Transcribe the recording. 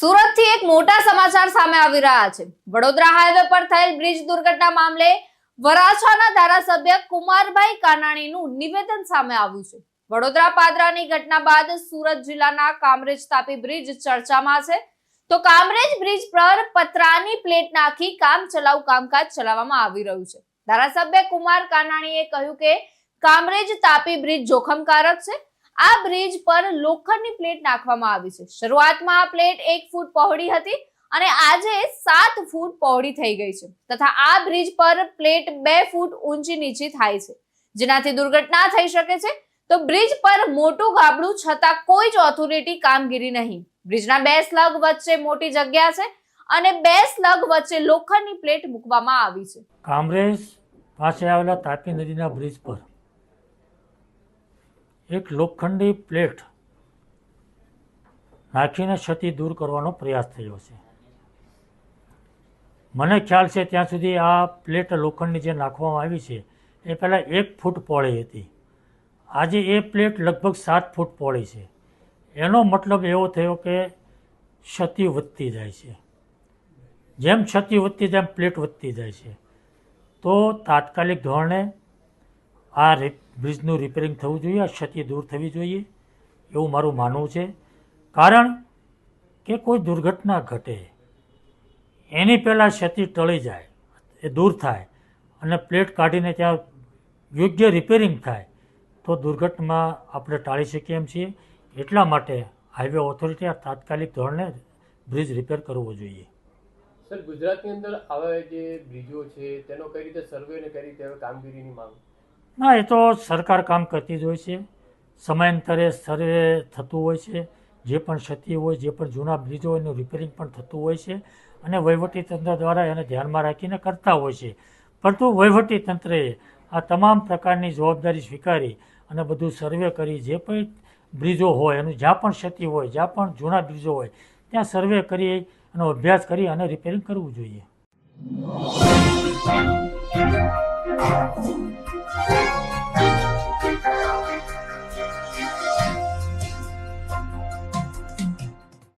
સુરતથી એક મોટા સમાચાર સામે આવી રહ્યા છે. વડોદરા હાઈવે પર થયેલ બ્રિજ દુર્ઘટના મામલે વરાછાના ધારાસભ્ય કુમારભાઈ કાનાણીનું નિવેદન સામે આવ્યું છે. વડોદરા પાદરાની ઘટના બાદ સુરત જિલ્લાના કામરેજ તાપી બ્રિજ ચર્ચામાં છે. તો કામરેજ બ્રિજ પર પતરાની પ્લેટ નાખી કામ ચલાવ કામકાજ ચલાવવામાં આવી રહ્યું છે. ધારાસભ્ય કુમાર કાનાણીએ કહ્યું કે કામરેજ તાપી બ્રિજ જોખમકારક છે. આ બ્રિજ પર લોખંડની પ્લેટ નાખવામાં આવી છે. શરૂઆતમાં આ પ્લેટ એક ફૂટ પહોળી હતી અને આજે સાત ફૂટ પહોળી થઈ ગઈ છે તથા આ બ્રિજ પર પ્લેટ બે ફૂટ ઊંચી નીચી થાય છે. જેનાથી દુર્ઘટના થઈ શકે છે તો બ્રિજ પર મોટું ગાબડું છતાં કોઈ જ ઓથોરિટી કામગીરી નહીં. બ્રિજના બે સ્લગ વચ્ચે મોટી જગ્યા છે અને બે સ્લગ વચ્ચે લોખંડની પ્લેટ મૂકવામાં આવી છે. કામરેજ પાસે આવેલા તાપી નદીના બ્રિજ પર એક લોખંડી પ્લેટ નાખીને ક્ષતિ દૂર કરવાનો પ્રયાસ થયો છે. મને ખ્યાલ છે ત્યાં સુધી આ પ્લેટ લોખંડની જે નાખવામાં આવી છે, એ પહેલાં એક ફૂટ પહોળી હતી. આજે એ પ્લેટ લગભગ સાત ફૂટ પહોળી છે. એનો મતલબ એવો થયો કે ક્ષતિ વધતી જાય છે. જેમ ક્ષતિ વધતી તેમ પ્લેટ વધતી જાય છે. તો તાત્કાલિક ધોરણે આ બ્રિજનું રિપેરિંગ થવું જોઈએ, આ ક્ષતિ દૂર થવી જોઈએ, એવું મારું માનવું છે. કારણ કે કોઈ દુર્ઘટના ઘટે, એની પહેલાં ક્ષતિ ટળી જાય, એ દૂર થાય, અને પ્લેટ કાઢીને ત્યાં યોગ્ય રિપેરિંગ થાય, તો દુર્ઘટના આપણે ટાળી શકીએ એમ છીએ. એટલા માટે હાઈવે ઓથોરિટી આ તાત્કાલિક ધોરણે બ્રિજ રિપેર કરવો જોઈએ. સર, ગુજરાતની અંદર આવા જે બ્રિજો છે, તેનો કઈ રીતે સર્વે અને કઈ રીતે કામગીરીની માંગ? ના, એ તો સરકાર કામ કરતી જ હોય છે. સમયાંતરે સર્વે થતું હોય છે. જે પણ ક્ષતિ હોય, જે પણ જૂના બ્રિજો હોય, એનું રિપેરિંગ પણ થતું હોય છે. અને વહીવટીતંત્ર દ્વારા એને ધ્યાનમાં રાખીને કરતા હોય છે. પરંતુ વહીવટીતંત્રએ આ તમામ પ્રકારની જવાબદારી સ્વીકારી અને બધું સર્વે કરી, જે પણ બ્રિજો હોય, એનું જ્યાં પણ ક્ષતિ હોય, જ્યાં પણ જૂના બ્રિજો હોય, ત્યાં સર્વે કરી એનો અભ્યાસ કરી અને રિપેરિંગ કરવું જોઈએ.